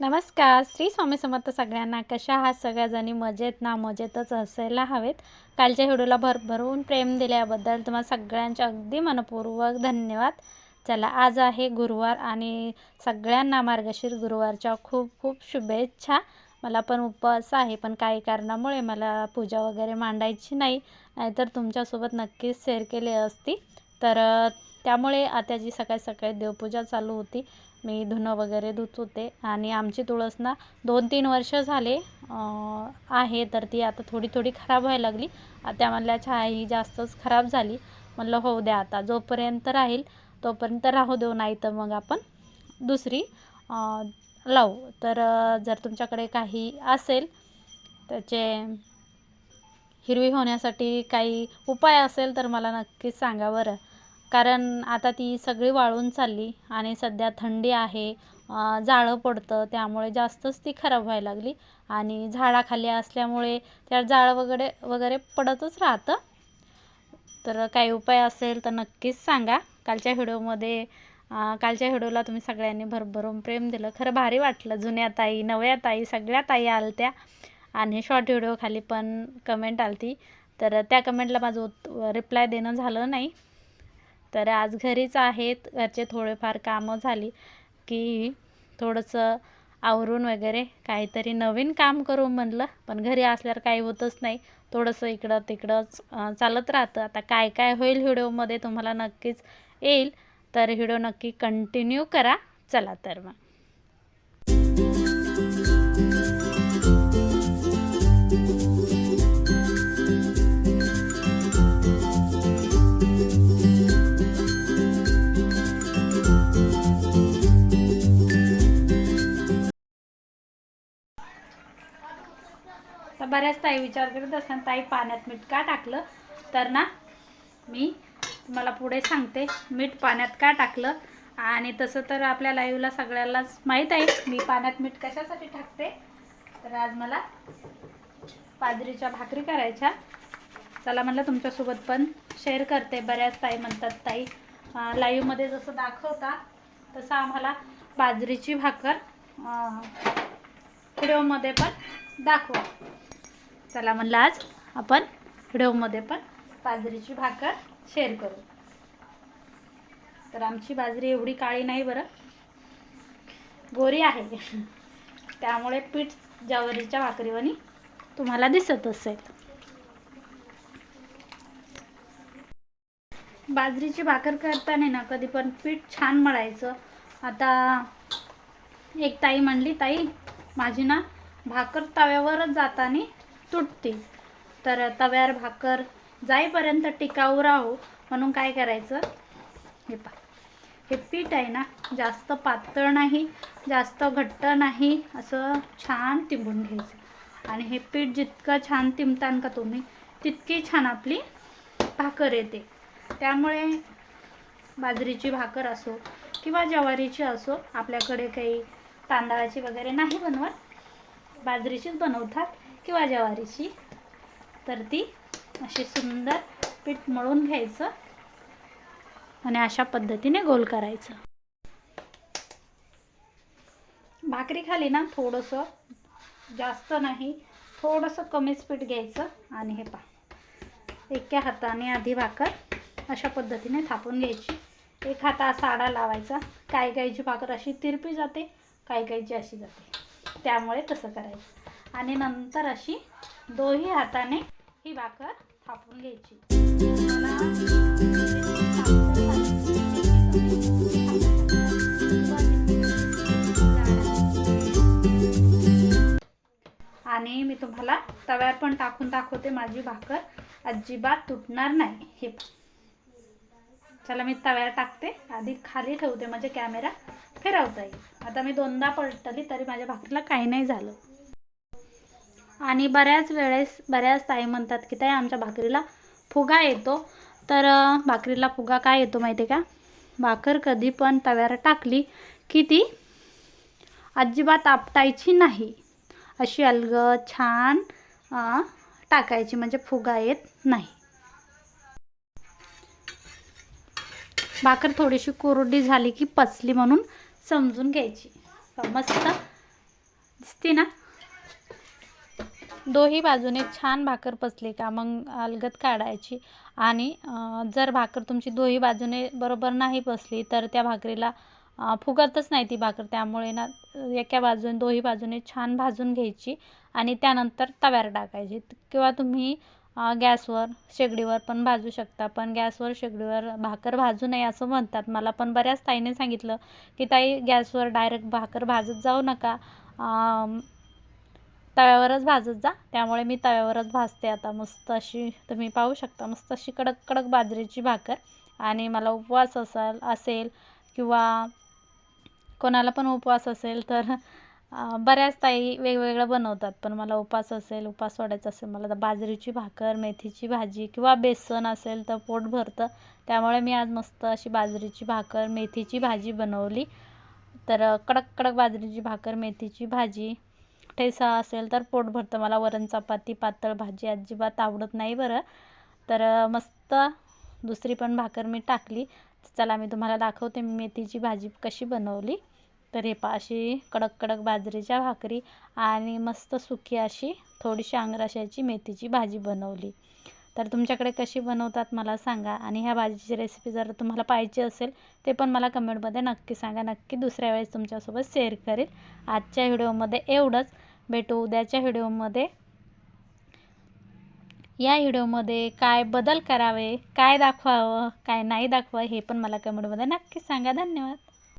नमस्कार. श्री स्वामी समर्थ सगळ्यांना. कशा आहात सगळ्याजणी? मजेत ना? मजेतच असायला हवेत. कालच्या व्हिडिओला भरभरून प्रेम दिल्याबद्दल तुम्हाला सगळ्यांचे अगदी मनपूर्वक धन्यवाद. चला आज आहे गुरुवार आणि सगळ्यांना मार्गशीर गुरुवारच्या खूप खूप शुभेच्छा. मला पण उपवास आहे पण काही कारणामुळे मला पूजा वगैरे मांडायची नाही. नाहीतर तुमच्यासोबत नक्कीच शेअर केली असती. तर त्यामुळे आत्याची सकाळी सकाळी देवपूजा चालू होती. मी धुणं वगैरे धुत होते. आणि आमची तुळस ना दोन तीन वर्ष झाले आहे तर ती आता थोडी थोडी खराब व्हायला लागली. त्या म्हणल्या छाया ही जास्तच खराब झाली. म्हणलं होऊ द्या आता जोपर्यंत राहील तोपर्यंत राहू देऊ नाही तर मग आपण दुसरी लावू. तर जर तुमच्याकडे काही असेल त्याचे हिरवी होण्यासाठी काही उपाय असेल तर मला नक्कीच सांगा बरं. कारण आता ती सगळी वाळून चालली आणि सध्या थंडी आहे जाळं पडतं त्यामुळे जास्तच ती खराब व्हायला लागली. आणि झाडाखाली असल्यामुळे त्या जाळं वगैरे वगैरे पडतच राहतं. तर काही उपाय असेल तर नक्कीच सांगा. कालच्या व्हिडिओमध्ये कालच्या व्हिडिओला तुम्ही सगळ्यांनी भरभरून प्रेम दिलं. खरं भारी वाटलं. जुन्या ताई नव्या ताई सगळ्या ताई आलत्या. आणि शॉर्ट व्हिडिओ खाली पण कमेंट आलती. तर त्या कमेंटला माझं उत रिप्लाय देणं झालं नाही. तर आज घरीच आहेत. घरचे थोडेफार कामं झाली की थोडंसं आवरून वगैरे काहीतरी नवीन काम करू म्हणलं. पण घरी असल्यावर काही होतच नाही. थोडंसं इकडं तिकडंच चालत राहतं. आता काय काय होईल व्हिडिओमध्ये तुम्हाला नक्कीच येईल. तर व्हिडिओ नक्की कंटिन्यू करा. चला तर मग. बऱ्याच ताई विचार करत असताना ताई पाण्यात मीठ का टाकलं? तर ना मी तुम्हाला पुढे सांगते मीठ पाण्यात का टाकलं? आणि तसं तर आपल्या लाईव्हला सगळ्यालाच माहीत आहे मी पाण्यात मीठ कशासाठी टाकते? तर आज मला बाजरीच्या भाकरी करायच्या. चला म्हणलं तुमच्यासोबत पण शेअर करते. बऱ्याच ताई म्हणतात ताई लाईव्हमध्ये जसं दाखवता तसं आम्हाला बाजरीची भाकर व्हिडिओमध्ये पण दाखवा. चला म्हणलं आज आपण व्हिडिओमध्ये पण बाजरीची भाकर शेअर करू. तर आमची बाजरी एवढी काळी नाही बरं. गोरी आहे. त्यामुळे पीठ ज्वारीच्या भाकरीवानी तुम्हाला दिसत असेल. बाजरीची भाकर करताना ना कधी पण पीठ छान मळायचं. आता एक ताई म्हणली ताई माझी ना भाकर तव्यावरच जाताना तुटते तर तव्यावर भाकर जाईपर्यंत टिकाऊ राहू म्हणून काय करायचं? हे पा हे पीठ आहे ना जास्त पातळ नाही जास्त घट्ट नाही असं छान तिंबून घ्यायचं. आणि हे पीठ जितकं छान तिंबतान का तुम्ही तितकी छान आपली भाकर येते. त्यामुळे बाजरीची भाकर असो किंवा ज्वारीची असो आपल्याकडे काही तांदळाची वगैरे नाही बनवत. बाजरीचीच बनवतात. किंवा ज्वारीची तर ती अशी सुंदर पीठ मळून घ्यायचं आणि अशा पद्धतीने गोल करायचं. भाकरी खाली ना थोडंसं जास्त नाही थोडंसं कमीच पीठ घ्यायचं आणि हे पहा. एका हाताने आधी भाकर अशा पद्धतीने थापून घ्यायची. एक हाता असा आडा लावायचा. काही काहीची भाकर अशी तिरपी जाते काही काहीची अशी जाते. त्यामुळे तसं करायचं. आणि नंतर अशी दोन्ही हाताने ही भाकर थापून घ्यायची. आणि मी तुम्हाला तव्यावर पण टाकून दाखवते माझी भाकर अजिबात तुटणार नाही. हे चला मी तव्यावर टाकते. आधी खाली ठेवते म्हणजे कॅमेरा फिरवता येईल. आता मी दोनदा पलटली तरी माझ्या भाकरीला काही नाही झालं. आणि बऱ्याच वेळेस बऱ्याच ताई म्हणतात की ताई आमच्या भाकरीला फुगा येतो. तर भाकरीला फुगा काय येतो माहिती आहे का? भाकर कधी पण तव्यावर टाकली की ती अजिबात आपटायची नाही. अशी अलग छान टाकायची म्हणजे फुगा येत नाही. भाकर थोडीशी कोरडी झाली की पचली म्हणून समजून घ्यायची. मस्त दिसते ना? दोही बाजूने छान भाकर पसली का? मग अलगद काढायची. आणि जर भाकर तुमची दोही बाजूने बरोबर नाही बसली तर त्या भाकरीला फुगतच नाही ती भाकर. त्यामुळे ना एका बाजूने दोही बाजूने छान भाजून घ्यायची आणि त्यानंतर तव्यावर टाकायची. किंवा तुम्ही गॅसवर शेगडीवर पण भाजू शकता. पण गॅसवर शेगडीवर भाकर भाजू नये असं म्हणतात. मला पण बऱ्याच ताईने सांगितलं की ताई गॅसवर डायरेक्ट भाकर भाजत जाऊ नका. तव्यावरच भाजत जा. त्यामुळे मी तव्यावरच भाजते आता मस्त अशी तुम्ही पाहू शकता मस्त अशी कडक कडक बाजरीची भाकर. आणि मला उपवास असाल असेल किंवा कोणाला पण उपवास असेल तर बऱ्याच ताई वेगवेगळं बनवतात. पण मला उपवास असेल उपवास सोडायचा असेल मला तर बाजरीची भाकर मेथीची भाजी किंवा बेसन असेल तर पोट भरतं. त्यामुळे मी आज मस्त अशी बाजरीची भाकर मेथीची भाजी बनवली. तर कडक कडक बाजरीची भाकर मेथीची भाजी ठेसा असेल तर पोट भरतं. मला वरण चपाती पातळ भाजी अजिबात आवडत नाही बरं. तर मस्त दुसरी पण भाकर मी टाकली. चला मी तुम्हाला दाखवते मेथीची भाजी कशी बनवली. तर हे पा अशी कडक कडक बाजरीच्या भाकरी आणि मस्त सुकी अशी थोडीशी अंगराशाची मेथीची भाजी बनवली. तर तुमच्याकडे कशी बनवतात मला सांगा आणि ह्या भाजीची रेसिपी जर तुम्हाला पाहिजे असेल ते पण मला कमेंटमध्ये नक्की सांगा. नक्की दुसऱ्या वेळेस तुमच्यासोबत शेअर करेल आजच्या व्हिडिओमध्ये एवढंच. भेटू उद्याच्या व्हिडिओमध्ये. या व्हिडिओमध्ये काय बदल करावे काय दाखवावं काय नाही दाखवावं हे पण मला कमेंटमध्ये नक्की सांगा. धन्यवाद.